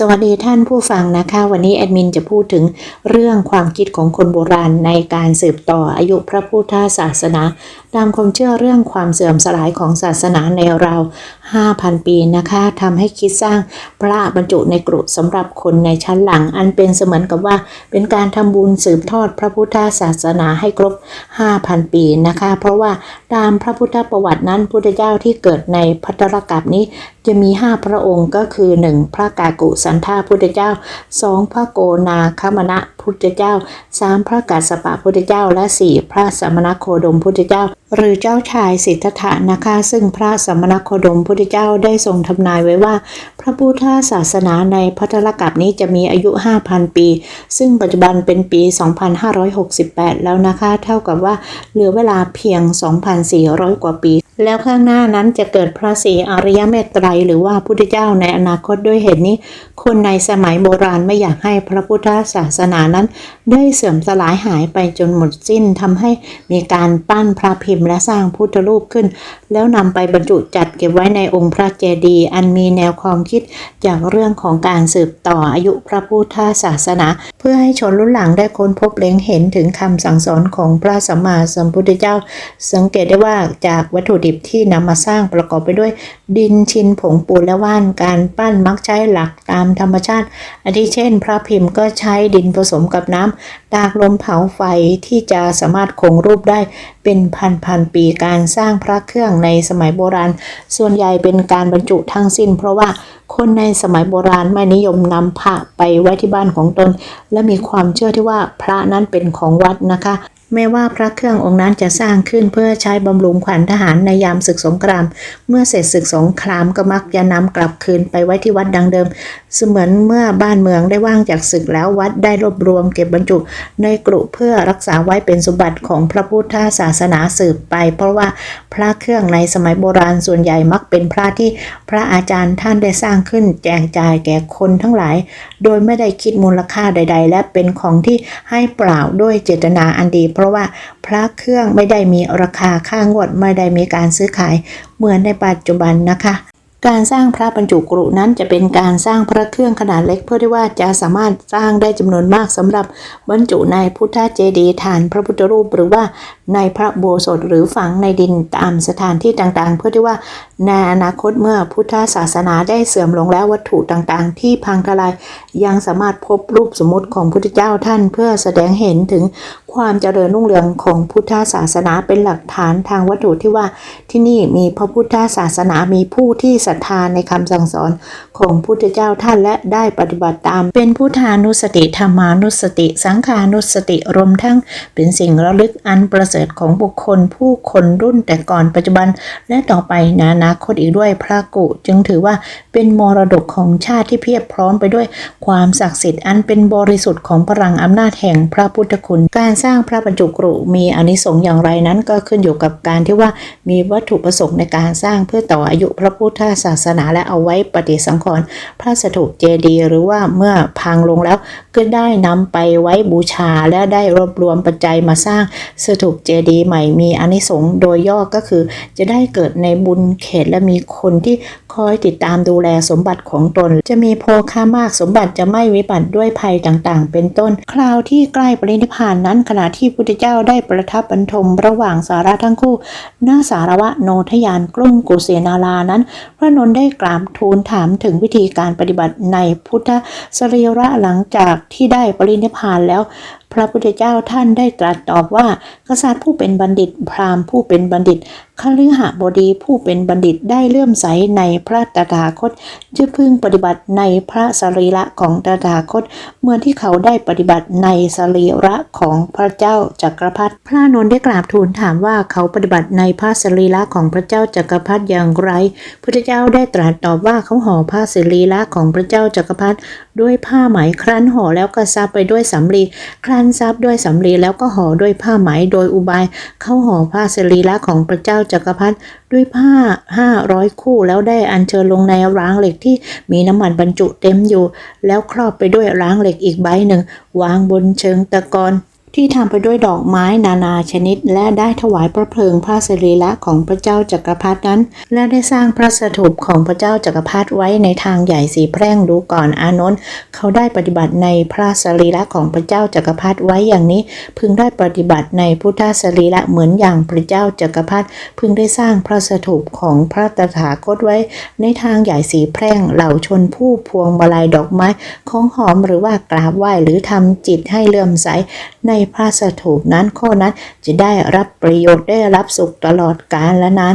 สวัสดีท่านผู้ฟังนะคะ วันนี้แอดมินจะพูดถึงเรื่องความคิดของคนโบราณในการสืบต่ออายุพระพุทธศาสนา ตามความเชื่อเรื่องความเสื่อมสลายของศาสนาในราว 5,000 ปีนะคะทำให้คิดสร้างพระบรรจุในกรุสำหรับคนในชั้นหลัง อันเป็นเสมือนกับว่า เป็นการทำบุญสืบทอดพระพุทธศาสนาให้ครบ 5,000 ปีนะคะ เพราะว่าตามพระพุทธประวัตินั้นพุทธเจ้าที่เกิดในพัตตรกับนี้จะมี 5 พระองค์ก็คือ 1. พระกากุสันธาพุทธเจ้า 2. พระโกนาคมณะ พุทธเจ้า 3. พระกัสสปะพุทธเจ้า และ 4. พระสมณโคดมพุทธเจ้า หรือเจ้าชายสิทธัตถะนะคะ ซึ่งพระสมณโคดมพุทธเจ้าได้ทรงทำนายไว้ว่า ระพุทธศาสนาในพัทรกับนี้จะมีอายุ 5,000 ปี ซึ่งปัจจุบันเป็นปี 2568 แล้วนะคะ เท่ากับว่าเหลือเวลาเพียง 2,400 กว่าปี แล้วข้างหน้านั้นจะเกิดพระศรีอริยเมตไตรหรือว่าพุทธเจ้าในอนาคตด้วยเหตุนี้ คนในสมัยโบราณไม่อยากให้พระพุทธศาสนานั้น ได้เสื่อมสลายหายไปจนหมดสิ้นทำให้มีการปั้นพระพิมพ์และสร้างพุทธรูปขึ้น แล้วนำไปบรรจุจัดเก็บไว้ในองค์พระเจดีย์อันมีแนวความคิดจากเรื่องของการสืบต่ออายุพระพุทธศาสนา เพื่อให้ชนรุ่นหลังได้ค้นพบเล็งเห็นถึงคำสั่งสอนของพระสัมมาสัมพุทธเจ้า สังเกตได้ว่าจากวัตถุดิบที่นำมาสร้างประกอบไปด้วย ดินชินผงปูนและว่านการปั้นมักใช้หลักตามธรรมชาติอาทิเช่น พระพิมพ์ก็ใช้ดินผสมกับน้ำตากลมเผาไฟที่จะสามารถคงรูปได้ เป็นพันพันๆปีการสร้างพระเครื่องในสมัยโบราณ ส่วนใหญ่เป็นการบรรจุทั้งสิ้น เพราะว่าคนในสมัยโบราณไม่นิยมนำพระไปไว้ที่บ้านของตน และมีความเชื่อที่ว่าพระนั้นเป็นของวัดนะคะแม้ว่าพระเครื่ององค์นั้นจะสร้างขึ้นเพื่อใช้บำรุงขวัญทหารในยามศึกสงคราม เมื่อเสร็จศึกสงครามก็มักจะนำกลับคืนไปไว้ที่วัดดังเดิม เสมือนเมื่อบ้านเมืองได้ว่างจากศึกแล้ววัดได้รวบรวมเก็บบรรจุในกรุเพื่อรักษาไว้เป็นสมบัติของพระพุทธศาสนาสืบไป เพราะว่าพระเครื่องในสมัยโบราณส่วนใหญ่มักเป็นพระที่พระอาจารย์ท่านได้สร้างขึ้นแจกจ่ายแก่คนทั้งหลายโดยไม่ได้คิดมูลค่าใด ๆ และเป็นของที่ให้เปล่าด้วยเจตนาอันดี เพราะว่าพระเครื่องไม่ได้มีราคาค่างวดไม่ได้มีการซื้อขายเหมือนในปัจจุบันนะคะการสร้างพระบรรจุกรุนั้นจะเป็นการสร้างพระเครื่องขนาดเล็กเพื่อที่ว่าจะสามารถสร้างได้จำนวนมากสำหรับบรรจุในพุทธเจดีย์ฐานพระพุทธรูป หรือว่า ในพระโบสถหรือฝังในดินตามสถานที่ต่างๆ เพื่อที่ว่าในอนาคตเมื่อพุทธศาสนาได้เสื่อมลงแล้ววัตถุต่างๆ ที่พังทลายยังสามารถพบรูปสมมติของพุทธเจ้าท่าน เพื่อแสดงเห็นถึงความเจริญรุ่งเรืองของพุทธศาสนาเป็นหลักฐานทางวัตถุที่ว่าที่นี่มีพระพุทธศาสนามีผู้ที่ศรัทธาในคำสั่งสอนของพุทธเจ้าท่านและได้ปฏิบัติตาม เป็นพุทธานุสติธรรมานุสติ สังขานุสติรวมทั้งเป็นสิ่งระลึกอันประเสริฐของบุคคลผู้คนรุ่นแต่ก่อนปัจจุบัน และต่อไปในอนาคตอีกด้วยพระกุ จึงถือว่าเป็นมรดกของชาติที่เพียบพร้อมไปด้วยความศักดิ์สิทธิ์อันเป็นบริสุทธิ์ของพลังอำนาจแห่งพระพุทธคุณ การสร้างพระบรรจุกรุมีอานิสงส์อย่างไรนั้นก็ขึ้นอยู่กับการที่ว่ามีวัตถุประสงค์ในการสร้างเพื่อต่ออายุพระพุทธศาสนาและเอาไว้ปฏิสังขรณ์พระสถูปเจดีย์หรือว่าเมื่อพังลงแล้วก็ได้นำไปไว้บูชาและได้รวบรวมปัจจัยมาสร้างสถูปเจดีย์ใหม่มีอนิสงส์โดยย่อก็คือ จะได้เกิดในบุญเขตและมีคนที่คอยติดตามดูแลสมบัติของตน จะมีโภค่ามากสมบัติจะไม่วิบัติด้วยภัยต่างๆ เป็นต้น คราวที่ใกล้ปรินิพานนั้นขณะที่พุทธเจ้าได้ประทับบรรทมระหว่างสาระทั้งคู่หน้าสารวะโนทยานกรุงกุเสนารานั้น พระนนท์ได้กราบทูลถามถึงวิธีการปฏิบัติในพุทธสรีระหลังจากที่ได้ปรินิพานแล้ว ระพุทธเจ้าท่านได้ตรัสตอบว่า กษัตริย์ผู้เป็นบัณฑิต พราหมณ์ผู้เป็นบัณฑิต คฤหบดีผู้เป็นบัณฑิตได้เลื่อมใสในพระตถาคตจะพึงปฏิบัติในพระสรีระของตถาคตเมื่อที่เขาได้ปฏิบัติในสรีระของพระเจ้าจักรพรรดิพระนนท์ได้กราบทูลถามว่าเขาปฏิบัติในพระสรีระของพระเจ้าจักรพรรดิอย่างไรพุทธเจ้าได้ตรัสตอบว่าเขาห่อผ้าสรีระของพระเจ้าจักรพรรดิด้วยผ้าไหมครั้นห่อแล้วก็ซับไปด้วยสำลีครั้นซับด้วยสำลีแล้วก็ห่อด้วยผ้าไหมโดยอุบายเขาห่อผ้าสรีระของพระเจ้าจักรพรรดิด้วยผ้าห้าร้อยคู่แล้วได้อัญเชิญลงในร้างเหล็กที่มีน้ำมันบรรจุเต็มอยู่ แล้วครอบไปด้วยร้างเหล็กอีกใบหนึ่ง วางบนเชิงตะกอน ที่ทำไปด้วยดอกไม้นานาชนิด และได้ถวายพระเพลิงพระสรีระของพระเจ้าจักรพรรดินั้น และได้สร้างพระสถูปของพระเจ้าจักรพรรดิไว้ในทางใหญ่สีแพร่งดูก่อนอานนท์เขาได้ปฏิบัติในพระสรีระของพระเจ้าจักรพรรดิไว้อย่างนี้ พึงได้ปฏิบัติในพุทธสรีระเหมือนอย่างพระเจ้าจักรพรรดิพึงได้สร้างพระสถูปของพระตถาคตไว้ ในทางใหญ่สีแพร่งเหล่าชนผู้พวงมาลัยดอกไม้ของหอมหรือว่ากราบไหว้หรือทำจิตให้เลื่อมใสในพระสถูปนั้นข้อนั้นจะได้รับประโยชน์ได้รับสุขตลอดกาลและนาน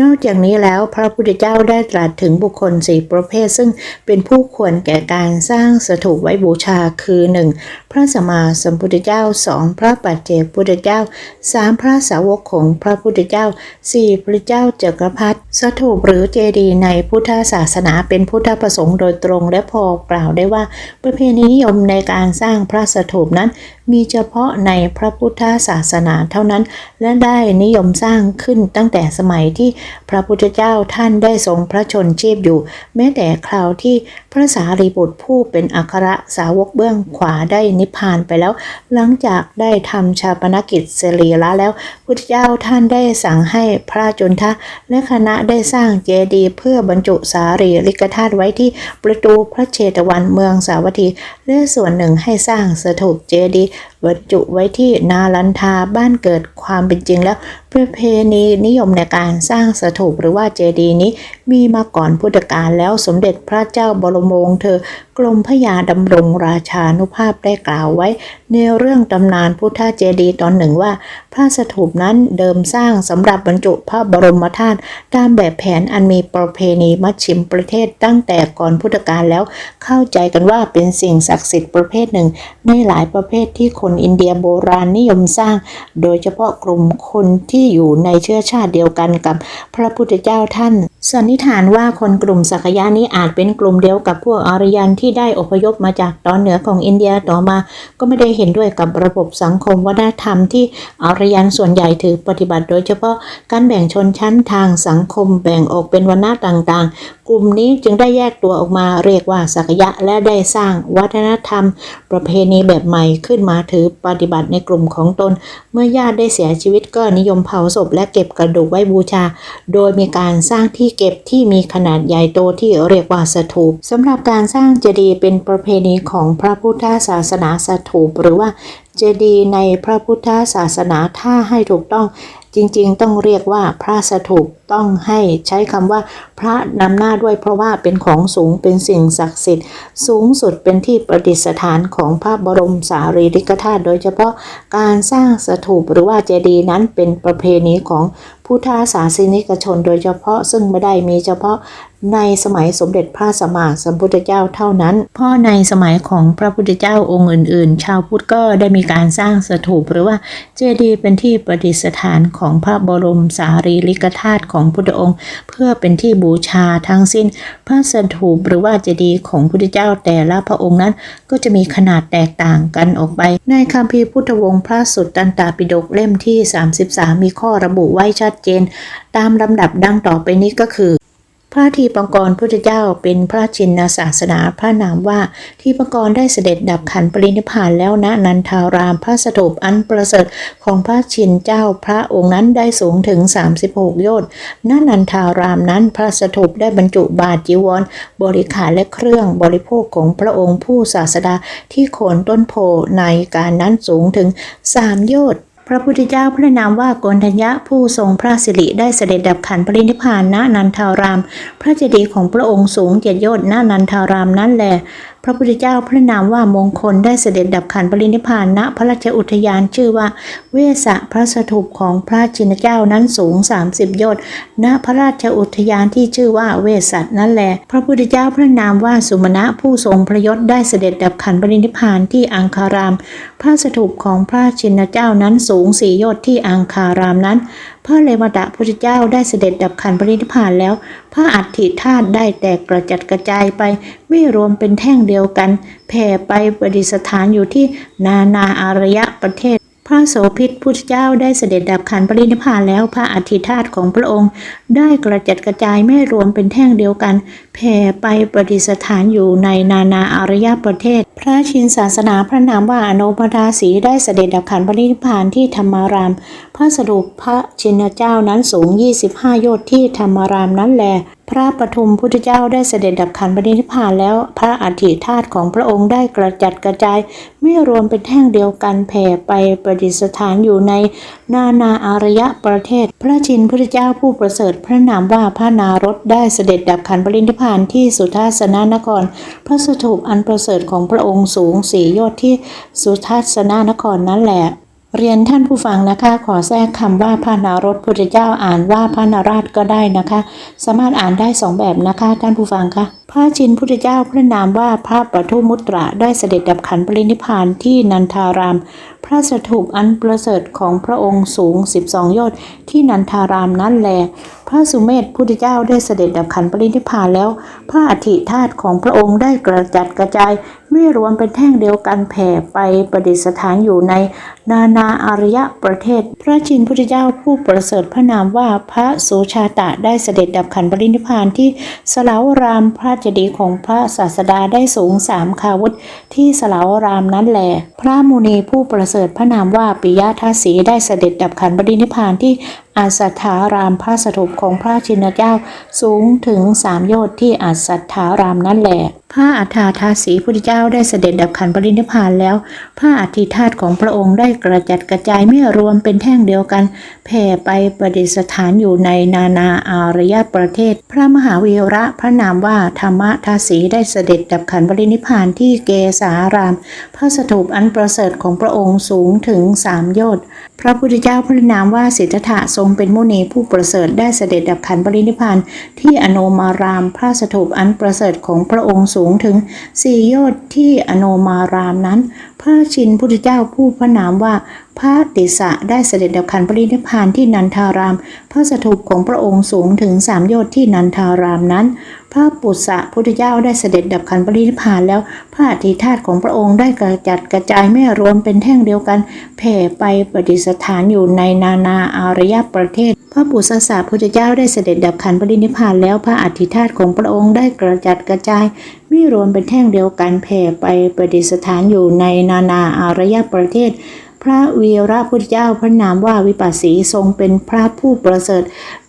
นอกจากนี้แล้วพระพุทธเจ้าได้ตรัสถึงบุคคลสี่ประเภท ซึ่งเป็นผู้ควรแก่การสร้างสถูปไว้บูชาคือ 1. พระสัมมาสัมพุทธเจ้า 2. พระปัจเจกพุทธเจ้า 3. พระสาวกของพระพุทธเจ้า 4. พระเจ้าจักรพรรดิสถูปหรือเจดีย์ในพุทธศาสนาเป็นพุทธประสงค์โดยตรงและพอกล่าวได้ว่า ประเพณีนิยมในการสร้างพระสถูปนั้นมีเฉพาะในพระพุทธศาสนาเท่านั้น และได้นิยมสร้างขึ้นตั้งแต่สมัยที่พระพุทธเจ้าท่านได้ทรงพระชนชีพอยู่ แม้แต่คราวที่พระสารีบุตรผู้เป็นอัครสาวกเบื้องขวาได้นิพพานไปแล้ว หลังจากได้ทำชาปนกิจเสรีละแล้ว พุทธเจ้าท่านได้สั่งให้พระจุนทะและคณะได้สร้างเจดีย์เพื่อบรรจุสารีริกธาตุไว้ที่ประตูพระเชตวันเมืองสาวัตถีและส่วนหนึ่งให้สร้างสถูปเจดีย์ บรรจุไว้ที่นาลันทาบ้านเกิดความเป็นจริงแล้ว ประเพณีนิยมในการสร้างสถูปหรือว่าเจดีย์นี้มีมาก่อนพุทธกาลแล้วสมเด็จพระเจ้าบรมวงศ์เธอกรมพระยาดำรงราชานุภาพได้กล่าวไว้ ในเรื่องตำนานพุทธเจดีย์ตอนหนึ่งว่า พระสถูปนั้นเดิมสร้างสำหรับบรรจุพระบรมธาตุตามแบบแผนอันมีประเพณีมัชชิมประเทศตั้งแต่ก่อนพุทธกาลแล้ว เข้าใจกันว่าเป็นสิ่งศักดิ์สิทธิ์ประเภทหนึ่ง ในหลายประเภทที่คนอินเดียโบราณนิยมสร้าง โดยเฉพาะกลุ่มคนที่อยู่ในเชื้อชาติเดียวกันกับพระพุทธเจ้าท่าน สันนิษฐานว่าคนกลุ่มสักยะนี้อาจเป็นกลุ่มเดียวกับพวกอารยันที่ได้อพยพมาจากตอนเหนือของอินเดียต่อมา ก็ไม่ได้เห็นด้วยกับระบบสังคมวัฒนธรรมที่อารยันส่วนใหญ่ถือปฏิบัติ โดยเฉพาะการแบ่งชนชั้นทางสังคมแบ่งออกเป็นวรรณะต่างๆ กลุ่มนี้จึงได้แยกตัวออกมาเรียกว่าสักยะและได้สร้างวัฒนธรรม ประเพณีแบบใหม่ขึ้นมาถือปฏิบัติในกลุ่มของตน เมื่อญาติได้เสียชีวิตก็นิยมเผาศพและเก็บกระดูกไว้บูชา โดยมีการสร้างที่เก็บที่มีขนาดใหญ่โตที่เรียกว่าสถูปสำหรับการสร้างเจดีย์เป็นประเพณีของพระพุทธศาสนาสถูปหรือว่าเจดีย์ในพระพุทธศาสนาถ้าให้ถูกต้องจริงๆ ต้องเรียกว่าพระสถูปต้องให้ใช้คำว่าพระนำหน้าด้วยเพราะว่าเป็นของสูงเป็นสิ่งศักดิ์สิทธิ์ สูงสุดเป็นที่ประดิษฐานของพระบรมสารีริกธาตุโดยเฉพาะการสร้างสถูปหรือว่าเจดีย์นั้นเป็นประเพณีของพุทธศาสนิกชนโดยเฉพาะซึ่งไม่ได้มีเฉพาะในสมัยสมเด็จพระสัมมาสัมพุทธเจ้าเท่านั้นเพราะในสมัยของพระพุทธเจ้าองค์อื่น ๆ ชาวพุทธก็ได้มีการสร้างสถูปหรือว่าเจดีย์เป็นที่ประดิษฐานของพระบรมสารีริกธาตุของพุทธองค์ เพื่อเป็นที่บูชาทั้งสิ้น พระสถูปหรือว่าเจดีย์ของพุทธเจ้าแต่ละพระองค์นั้น ก็จะมีขนาดแตกต่างกันออกไป ในคัมภีร์พุทธวงศ์พระสุตตันตปิฎกเล่มที่ 33 มีข้อระบุไว้ชัดเจน ตามลำดับดังต่อไปนี้ก็คือ ระทีปังกรพุทธเจ้าเป็นพระชินศาสนาพระนามว่าทีปังกรได้เสด็จดับขันปรินิพานแล้วณนันทารามพระสถูปอันประเสริฐของพระชินเจ้าพระองค์นั้นได้สูงถึง 36 โยชน์ณนันทารามนั้นพระสถูปได้บรรจุบาตรจีวร บริขารและเครื่องบริโภคของพระองค์ผู้ศาสดาที่โคนต้นโพในการนั้นสูงถึง 3 โยชน์ พระพุทธเจ้าพระนามว่าโกนทัญญะผู้ทรงพระสิริได้เสด็จดับขันปรินิพานณนันทาราม พระเจดีย์ของพระองค์สูงเจ็ดยอดณนันทารามนั่นแหล พระพุทธเจ้าพระนามว่ามงคลได้เสด็จดับขันปรินิพานณพระราชอุทยานชื่อว่าเวสะพระสถูปของพระชินเจ้านั้นสูง 30โยชน์ณพระราชอุทยานที่ชื่อว่าเวสัตนั่นแหละพระพุทธเจ้าพระนามว่าสุมาณะผู้ทรงพระยศได้เสด็จดับขันปรินิพานที่อังคาราม พระสถูปของพระชินเจ้านั้นสูงสี่ยชน์ที่อังคารามนั้น พระเลวตะพุทธเจ้าได้เสด็จดับขันปรินิพพานแล้ว พระอัฐิธาตุได้แตกกระจัดกระจายไป ไม่รวมเป็นแท่งเดียวกันแผ่ไปประดิษฐานอยู่ที่นานาอารยะประเทศพระโสพิตพุทธเจ้าได้เสด็จดับขันปรินิพพานแล้วพระอธิธาตของพระองค์ ได้กระจัดกระจายไม่รวมเป็นแท่งเดียวกัน แผ่ไปประดิษฐานอยู่ในนานาอารยประเทศ พระชินศาสนาพระนามว่าอนุปดาสีได้เสด็จดับขันปรินิพพานที่ธรรมาราม พระสรุปพระชินเจ้านั้นสูง 25 โยชน์ที่ธรรมารามนั้นแล พระปฐุมพุทธเจ้าได้เสด็จดับขันปรินิพพานแล้ว พระอธิธาตของพระองค์ได้กระจัดกระจาย ไม่รวมเป็นแท่งเดียวกันแผ่ไปประดิษฐานอยู่ในนานาอารยะประเทศ พระชินพุทธเจ้าผู้ประเสริฐพระนามว่าพระนารถได้เสด็จดับขันปรินิพานที่สุทัศนานคร พระสถูปอันประเสริฐของพระองค์สูงสี่ยอดที่สุทัศนานครนั่นแหละ เรียนท่านผู้ฟังนะคะ ขอแทรกคำว่าพระนารถพุทธเจ้าอ่านว่าพระนาราชก็ได้นะคะ สามารถอ่านได้สองแบบนะคะ ท่านผู้ฟังคะพระชินพุทธเจ้าพระนามว่าพระปทุมุตระได้เสด็จดับขันปรินิพานที่นันทาราม พระสถูปอันประเสริฐของพระองค์สูง 12 โยชน์ที่นันทารามนั้นแล พระสุเมธพุทธเจ้าได้เสด็จดับขันปรินิพพานแล้ว พระอธิธาตของพระองค์ได้กระจัดกระจาย ไม่รวมเป็นแท่งเดียวกันแผ่ไปประดิษฐานอยู่ในนานาอารยประเทศ พระชินพุทธเจ้าผู้ประเสริฐพระนามว่าพระโสชาตะได้เสด็จดับขันปรินิพานที่สลาวรามพระเจดีย์ของพระศาสดาได้สูงสามคาวุธที่สลาวรามนั้นแหลพระมุนีผู้ประเสริฐพระนามว่าปิยทัสสีได้เสด็จดับขันปรินิพพานที่อาสัทธารามพระสถูปของพระชินเจ้าสูงถึงสามโยชน์ที่อาสัทธารามนั่นแหละพระอัฏฐาทาสีพุทธเจ้าได้เสด็จดับขันปรินิพพานแล้ว พระอธิธาตของพระองค์ได้กระจัดกระจายไม่รวมเป็นแท่งเดียวกัน แผ่ไปประดิษฐานอยู่ในนานาอารยประเทศ พระมหาวีระพระนามว่าธรรมทาสีได้เสด็จดับขันปรินิพพานที่เกสาราม พระสถูปอันประเสริฐของพระองค์สูงถึงสามโยชน์พระพุทธเจ้าพระนามว่าสิทธัตถะทรงเป็นมุนีผู้ประเสริฐได้เสด็จดับขันปรินิพานที่อโนมารามพระสถูปอันประเสริฐของพระองค์สูงถึงสี่ยอดที่อโนมารามนั้นพระชินพุทธเจ้าผู้พระนามว่าพระติสะได้เสด็จดับขันปรินิพานที่นันทาราม พระสถูปของพระองค์สูงถึงสามโยชน์ที่นันทารามนั้น พระปุษะพุทธเจ้าได้เสด็จดับขันปรินิพานแล้ว พระอธิธาตของพระองค์ได้กระจัดกระจายไม่รวมเป็นแท่งเดียวกันแผ่ไปประดิษฐานอยู่ในนานาอารยประเทศ พระปุษสาพุทธเจ้าได้เสด็จดับขันปรินิพพานแล้วพระอธิธาตของพระองค์ได้กระจัดกระจายไม่รวมเป็นแท่งเดียวกันแผ่ไปประดิษฐานอยู่ในนานาอารยประเทศ ระวีระพุทธเจ้าพระนามว่าวิปัสสีทรงเป็นพระผู้ประเสริฐ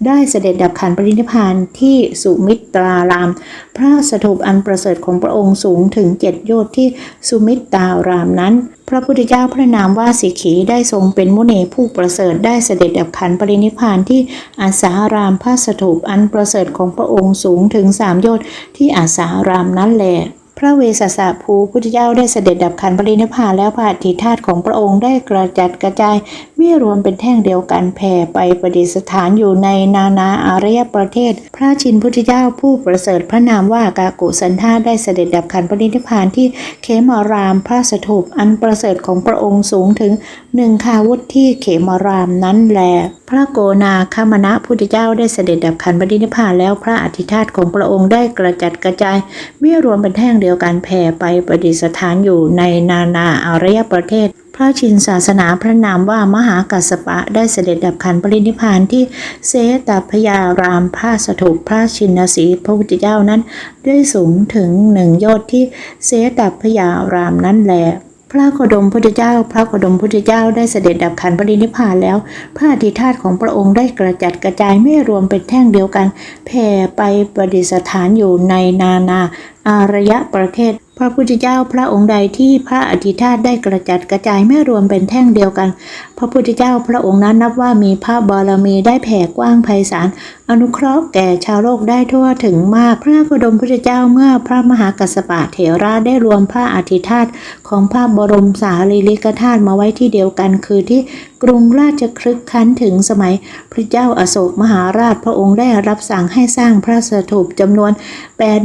ได้เสด็จดับขันปรินิพานที่สุมิตราราม พระสถูปอันประเสริฐของพระองค์สูงถึงเจ็ดโยชน์ที่สุมิตรารามนั้น พระพุทธเจ้าพระนามว่าสิกขีได้ทรงเป็นมุนีผู้ประเสริฐได้เสด็จดับขันปรินิพานที่อาสารามพระสถูปอันประเสริฐของพระองค์สูงถึงสามโยชน์ที่อาสารามนั้นแหละ พระเวสสะภูพุทธเจ้าได้เสด็จดับขันปรินิพพานแล้วพระอธิธาตของพระองค์ได้กระจัดกระจายไม่รวมเป็นแท่งเดียวกันแผ่ไปประดิษฐานอยู่ในนานาอารยประเทศ พระชินพุทธเจ้าผู้ประเสริฐพระนามว่ากากุสันธาได้เสด็จดับขันปรินิพพานที่เขมารามพระสถูปอันประเสริฐของพระองค์สูงถึงหนึ่งคาวุธที่เขมารามนั้นแล พระโกนาคามณะพุทธเจ้าได้เสด็จดับขันปรินิพพานแล้วพระอธิธาตของพระองค์ได้กระจัดกระจายไม่รวมเป็นแท่งเดียวกันแผ่ไปประดิษฐานอยู่ในนานาอารยประเทศ พระชินศาสนาพระนามว่ามหากัสปะได้เสด็จดับขันปรินิพพานที่เสตพยารามพระสถูปพระชินสีพระพุทธเจ้านั้น ได้สูงถึงหนึ่งยอดที่เสตพยารามนั้นแหละ พระโคดมพุทธเจ้า พระโคดมพุทธเจ้าได้เสด็จดับขันปรินิพพานแล้ว พระอธิธาตของพระองค์ได้กระจัดกระจายไม่รวมเป็นแท่งเดียวกัน แผ่ไปประดิษฐานอยู่ในนานาอารยะประเทศ พระพุทธเจ้าพระองค์ใดที่พระอธิธาตได้กระจัดกระจายไม่รวมเป็นแท่งเดียวกัน พระพุทธเจ้าพระองค์นั้นนับว่ามีพระบารมีได้แผ่กว้างไพศาลอนุเคราะห์แก่ชาวโลกได้ทั่วถึงมาก พระโคดมพุทธเจ้าเมื่อพระมหากัสสปะเถระได้รวมพระอธิธาตของพระบรมสารีริกธาตุมาไว้ที่เดียวกันคือที่กรุงราชครึกคันถึงสมัยพระเจ้าอาโศกมหาราชพระองค์ได้รับสั่งให้สร้างพระสถูปจำนวน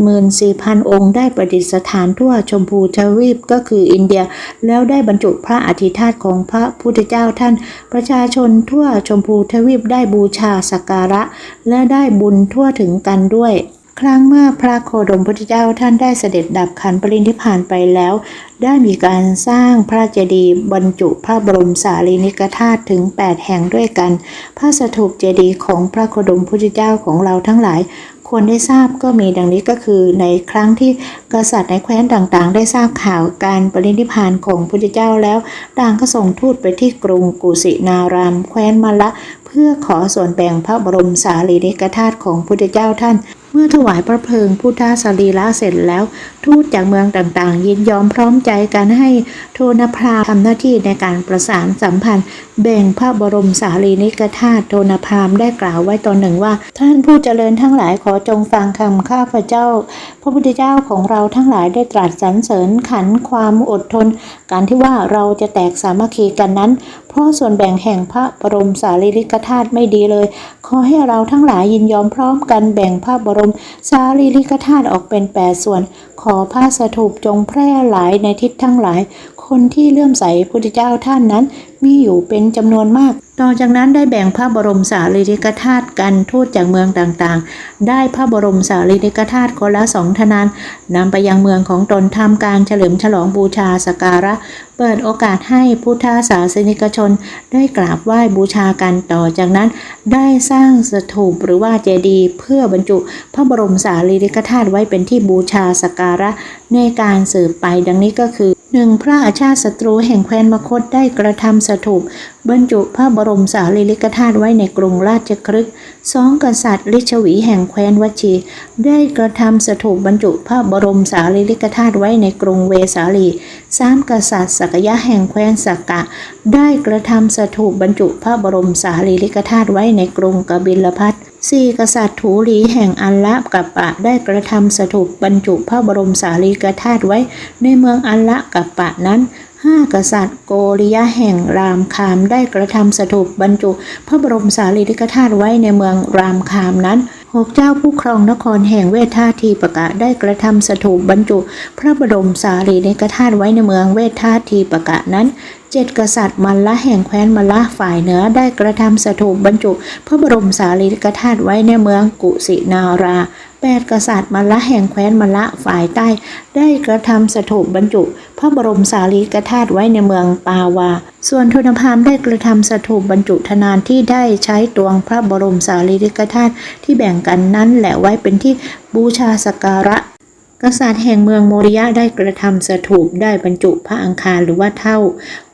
84,000 องค์ได้ประดิษฐานทั่วชมพูทวีปก็คืออินเดีย แล้วได้บรรจุพระอธิธาตของพระพุทธเจ้าท่าน ประชาชนทั่วชมพูทวีปได้บูชาสักการะ และได้บุญทั่วถึงกันด้วย ครั้งเมื่อพระโคดมพุทธเจ้าท่านได้เสด็จดับขันปรินิพพานไปแล้ว ได้มีการสร้างพระเจดีย์บรรจุพระบรมสารีริกธาตุถึง 8 แห่งด้วยกัน พระสถูปเจดีย์ของพระโคดมพุทธเจ้าของเราทั้งหลายควรได้ทราบก็มีดังนี้ก็คือในครั้งที่กษัตริย์ในแคว้นต่างๆ ได้ทราบข่าวการปรินิพพานของพุทธเจ้าแล้วต่างก็ส่งทูตไปที่กรุงกุสินารามแคว้นมละ เพื่อขอส่วนแบ่งพระบรมสารีริกธาตุของพุทธเจ้าท่าน เมื่อถวายพระเพลิงพุทธสรีระเสร็จแล้ว ทูตจากเมืองต่างๆ ยินยอมพร้อมใจกันให้โทนพราทำหน้าที่ในการประสานสัมพันธ์ แบ่งพระบรมสารีริกธาตุโทนพรามได้กล่าวไว้ตอนหนึ่งว่า ท่านผู้เจริญทั้งหลายขอจงฟังคำข้าพเจ้า พระพุทธเจ้าของเราทั้งหลายได้ตรัสสรรเสริญขันความอดทน การที่ว่าเราจะแตกสามัคคีกันนั้น เพราะส่วนแบ่งแห่งพระบรมสารีริกธาตุไม่ดีเลย ขอให้เราทั้งหลายยินยอมพร้อมกันแบ่งพระบรมสารีริกธาตุออกเป็นแปดส่วน ขอผ้าสถูปจงแพร่หลายในทิศทั้งหลาย คนที่เลื่อมใสพุทธเจ้าท่านนั้น มีอยู่เป็นจำนวนมาก ต่อจากนั้นได้แบ่งพระบรมสารีริกธาตุกันทูตจากเมืองต่างๆ ได้พระบรมสารีริกธาตุคนละสองทนานนำไปยังเมืองของตนทำการเฉลิมฉลองบูชาสการะ เปิดโอกาสให้พุทธศาสนิกชน ได้กราบไหว้บูชากันต่อจากนั้น ได้สร้างสถูปหรือว่าเจดีย์เพื่อบรรจุพระบรมสารีริกธาตุไว้เป็นที่บูชาสกการะในการสืบไปดังนี้ก็คือ หนึ่งพระอาชาติศัตรูแห่งแคว้นมคตได้กระทำสถูปบรรจุพระบรมสารีริกธาตุไว้ในกรุงราชครึกสองกษัตริย์ลิชวีแห่งแคว้นวชี ได้กระทำสถูปบรรจุพระบรมสารีริกธาตุไว้ในกรุงเวสาลีสามกษัตริย์สักยะแห่งแคว้นสักกะ ได้กระทำสถูปบรรจุพระบรมสารีริกธาตุไว้ในกรุงกบิลพัท สี่กษัตริย์ถูหลีแห่งอัลละกัปปะได้กระทำสถูปบรรจุพระบรมสารีริกธาตุไว้ในเมืองอัลละกัปปะนั้นห้ากษัตริย์โกริยะแห่งรามคามได้กระทำสถูปบรรจุ พระบรมสารีริกธาตุไว้ในเมืองรามคามนั้นหกเจ้าผู้ครองนครแห่งเวทท่าทีปะกะได้กระทำสถูปบรรจุ พระบรมสารีริกธาตุไว้ในเมืองเวทท่าทีปกะนั้น เจ็ดกษัตริย์มัลละแห่งแคว้นมัลละฝ่ายเหนือได้กระทำสถูปบรรจุ พระบรมสารีริกธาตุไว้ในเมืองกุสินาราแปดกษัตริย์มัลละแห่งแคว้นมัลละฝ่ายใต้ ได้กระทำสถูปบรรจุ พระบรมสารีริกธาตุไว้ในเมืองปาวา ส่วนทุนพามได้กระทำสถูปบรรจุธนานที่ได้ใช้ตวงพระบรมสารีริกธาตุที่แบ่งกันนั้นแหละไว้เป็นที่บูชาสกการะ กษัตริย์แห่งเมืองโมริยะได้กระทำสถูปได้บรรจุพระอังคารหรือว่าเท่า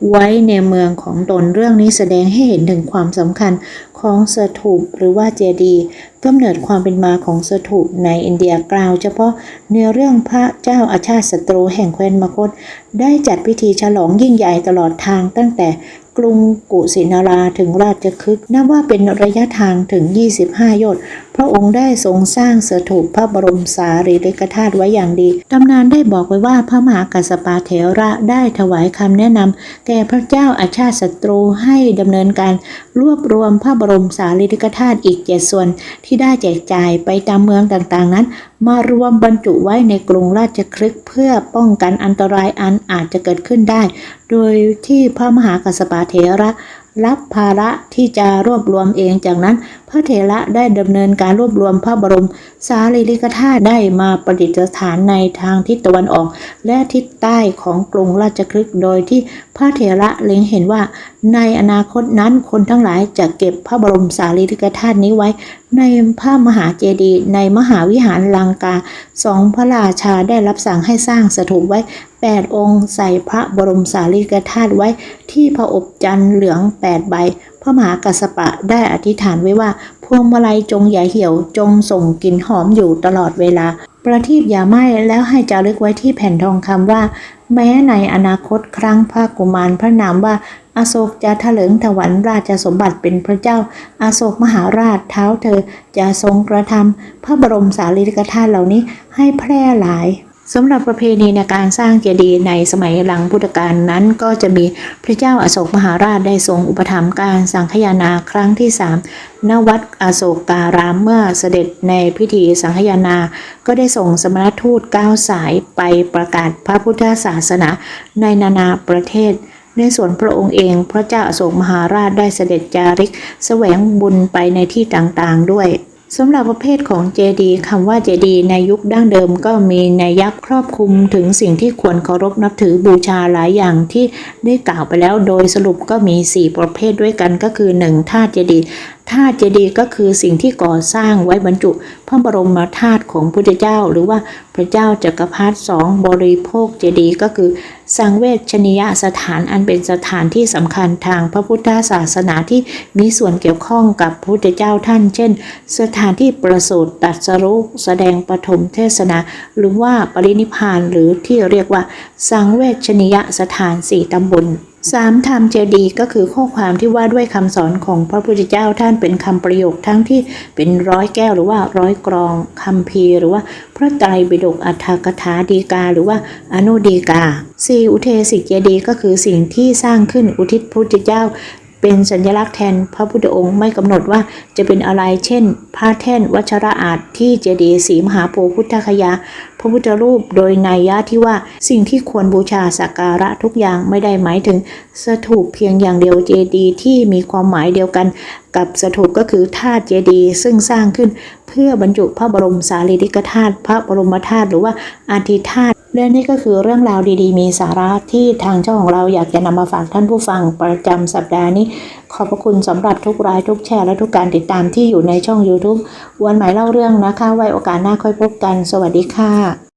ไว้ในเมืองของตนเรื่องนี้แสดงให้เห็นถึงความสำคัญของสถูปหรือว่าเจดีย์กำเนิดความเป็นมาของสถูปในอินเดียกล่าว เฉพาะเนื้อเรื่องพระเจ้าอาชาติศัตรูแห่งแคว้นมคต ได้จัดพิธีฉลองยิ่งใหญ่ตลอดทางตั้งแต่กรุงกุสินาราถึงราชคฤห์นับว่าเป็นระยะทางถึง 25 โยชน์ พระองค์ได้ทรงสร้างสถูปพระบรมสารีริกธาตุไว้อย่างดี ตำนานได้บอกไว้ว่าพระมหากัสปะเถระได้ถวายคำแนะนำแก่พระเจ้าอาชาติศัตรูให้ดำเนินการรวบรวมพระบรมสารีริกธาตุอีกเจ็ดส่วน ที่ได้แจกจ่ายไปตามเมืองต่างๆนั้น มารวมบรรจุไว้ในกรุงราชคฤห์เพื่อป้องกันอันตรายอันอาจจะเกิดขึ้นได้ โดยที่พระมหากัสสปะเถระ รับภาระที่จะรวบรวมเอง จากนั้นพระเถระได้ดำเนินการรวบรวมพระบรม สารีริกธาตุได้มาประดิษฐานในทางทิศตะวันออก และทิศใต้ของกรุงราชคฤห์โดยที่พระเถระเล็งเห็นว่าในอนาคตนั้นคนทั้งหลายจะเก็บพระบรมสารีริกธาตุนี้ไว้ ในพระมหาเจดีย์ในมหาวิหารลังกาสองพระราชาได้รับสั่งให้สร้างสถูปไว้ 8 องค์ใส่พระบรมสารีริกธาตุไว้ ที่พระอบจันทร์เหลือง 8 ใบ พระมหากัสสปะได้อธิษฐานไว้ว่า พวงมาลัยจงอย่าเหี่ยวจงส่งกลิ่นหอมอยู่ตลอดเวลา ประทีปอย่าไหม้แล้วให้จารึกไว้ที่แผ่นทองคำว่า แม้ในอนาคตครั้งพระกุมารพระนามว่า อโศกจะถลิงถวันราชสมบัติเป็นพระเจ้าอาโศกมหาราชเท้าเธอจะทรงกระทำพระบรมสารีริกธาตุเหล่านี้ให้แพร่หลายสำหรับประเพณีในการสร้างเจดีย์ในสมัยหลังพุทธกาลนั้นก็จะมีพระเจ้าอาโศกมหาราชได้ทรงอุปถัมภ์การสังฆยานาครั้งที่สามณวัดอโศกการามเมื่อเสด็จในพิธีสังฆยานา ก็ได้ส่งสมณทูตก้าวสายไปประกาศพระพุทธศาสนาในนานาประเทศ ในส่วนพระองค์เองพระเจ้าอโศกมหาราชได้เสด็จจาริก แสวงบุญไปในที่ต่างๆด้วยสำหรับประเภทของเจดีย์คำว่าเจดีย์ในยุคดั้งเดิมก็มีนัยยะครอบคลุมถึงสิ่งที่ควรเคารพนับถือบูชาหลายอย่างที่ได้กล่าวไปแล้วโดยสรุปก็มี 4 ประเภทด้วยกันก็คือ 1. ธาตุเจดีย์ ธาตุเจดีย์ก็คือสิ่งที่ก่อสร้างไว้บรรจุ พระบรมธาตุของพุทธเจ้า หรือว่าพระเจ้าจักรพรรดิสองบริโภคเจดีย์ก็คือ สังเวชนียสถานอันเป็นสถานที่สำคัญทางพระพุทธศาสนาที่มีส่วนเกี่ยวข้องกับพระพุทธเจ้าท่าน เช่น สถานที่ประสูติตรัสรู้แสดงปฐมเทศนา หรือว่าปรินิพพานหรือที่เรียกว่า สังเวชนียสถานสี่ตำบลสามธรรมเจดีก็คือข้อความที่ว่าด้วยคำสอนของพระพุทธเจ้าท่านเป็นคำประโยคทั้งที่เป็นร้อยแก้วหรือว่าร้อยกรองคำพีหรือว่าพระไตรปิฎกอัฏฐกถาดีกา หรือว่าอนุดีกาสี่อุเทสิกเจดีก็คือสิ่งที่สร้างขึ้นอุทิศพระพุทธเจ้า เป็นสัญลักษณ์แทนพระพุทธองค์ไม่กำหนดว่าจะเป็นอะไร เช่น พระแท่นวัชระอาจที่เจดีย์ศรีมหาโพธิ์พุทธคยา พระพุทธรูปโดยนัยยะที่ว่าสิ่งที่ควรบูชาสักการะทุกอย่างไม่ได้หมายถึงสถูปเพียงอย่างเดียวเจดีย์ที่มีความหมายเดียวกัน กับสถูปก็คือธาตุเจดีย์ซึ่งสร้างขึ้น เพื่อบรรจุพระบรมสารีริกธาตุพระบรมธาตุหรือว่าอาทิธาตุ และนี่ก็คือเรื่องราวดีๆ มีสาระที่ทางเจ้าของเราอยากจะนำมาฝากท่านผู้ฟังประจำสัปดาห์นี้ ขอบพระคุณสำหรับทุกรายทุกแชร์และทุกการติดตามที่อยู่ในช่อง YouTube วันใหม่เล่าเรื่องนะคะ ไว้โอกาสหน้าค่อยพบกัน สวัสดีค่ะ